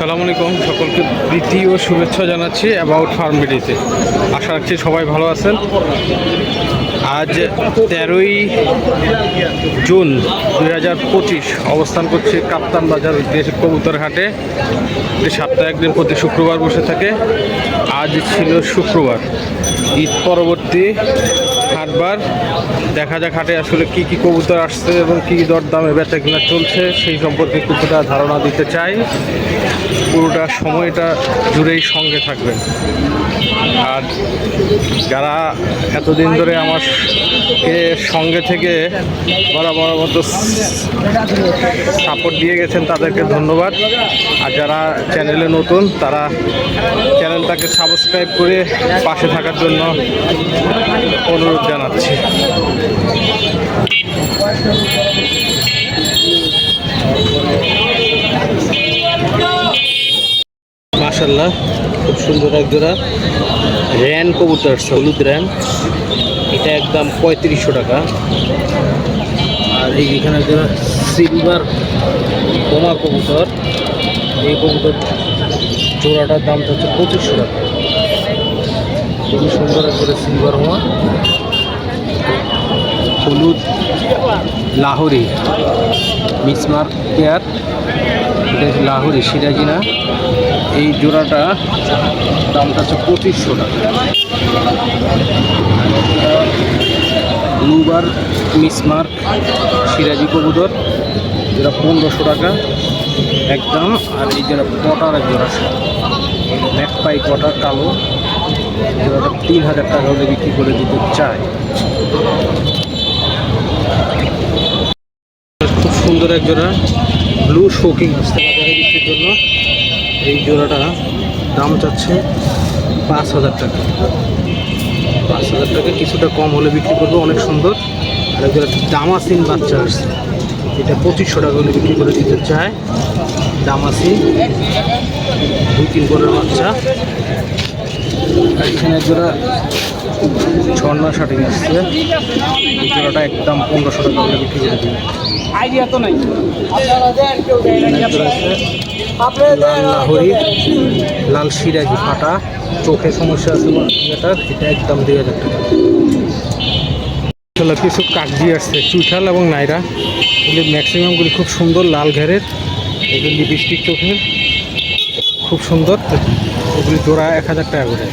আসসালামু আলাইকুম, সকলকে প্রীতি ও শুভেচ্ছা জানাচ্ছি অ্যাবাউট ফার্ম ভিডিওতে আশা রাখছি সবাই ভালো আছেন। আজ তেরোই জুন দুই হাজার পঁচিশ, অবস্থান করছে কাপ্তান বাজার ঐতিহাসিক কবুতর হাটে। এটি সপ্তাহে একদিন প্রতি শুক্রবার বসে থাকে। আজ ছিল শুক্রবার। ঈদ পরবর্তী হাটবার দেখা যাক হাটে আসলে কি কি কবুতর আসছে এবং কি দর দামে বেচা কিনা চলছে, সেই সম্পর্কে কিছুটা ধারণা দিতে চাই। পুরোটা সময়টা জুড়েই সঙ্গে থাকবেন। আর যারা এতদিন ধরে আমার সঙ্গে থেকে বরাবর মতো সাপোর্ট দিয়ে গেছেন, তাদেরকে ধন্যবাদ। আর যারা চ্যানেলে নতুন, তারা চ্যানেলটাকে সাবস্ক্রাইব করে পাশে থাকার জন্য অনুরোধ জানাচ্ছি। মাশাল্লাহ খুব সুন্দর এক জোড়া র্যান কবুতর, হলুদ র্যান। এটা একদম পঁয়ত্রিশশো টাকা। আর এই এখানে জোড়া সিলভার বোমা কবুতর। এই কবুতর জোড়াটার দামটা হচ্ছে পঁচিশশো টাকা। খুবই সুন্দর এক সিলভার বোমা। হলুদ, লাহোরি। মিসমার পেয়ার এটা লাহোরি, সিরাজিনা। এই জোড়াটা দামটা হচ্ছে পঁচিশশো টাকা। লুবার মিসমার সিরাজি কবুতর, যেটা পনেরোশো টাকা একদম, আর এই যেটা কটার এক জোড়া ম্যাকপাই কটার কালো জোড়াটা তিন হাজার টাকা হলে বিক্রি করে দিতে চায় খুব সুন্দর এক জোড়া ব্লু শোকিং বাজারে বিক্রির জন্য। এই জোড়াটা দাম চাচ্ছে পাঁচ হাজার টাকা। পাঁচ হাজার টাকা কিছুটা কম হলে বিক্রি করব, অনেক সুন্দর। আর এক জোড়া দামাসিন বাচ্চা আসছে। এটা পঁচিশশো টাকা হলে বিক্রি করে দিতে চায়। দামাসিন, দুই তিন পরের বাচ্চা। এখানে এক জোড়া ঝর্ণা শাটিং আসছে। জোড়াটা একদম পনেরোশো টাকা হলে বিক্রি করে দিবে। আইডিয়া তো নাই। লাল লাহরি লাল সিরাজি ফাটা চোখে সমস্যা আছে এটার এটা একদম দুই হাজার টাকা। কিছু কাকজি আসছে চুইঠাল এবং নাইরা। এগুলি ম্যাক্সিমামগুলি খুব সুন্দর লাল ঘেরের। এগুলি বৃষ্টির চোখের। খুব সুন্দর। এগুলি জোড়া এক হাজার টাকা করে।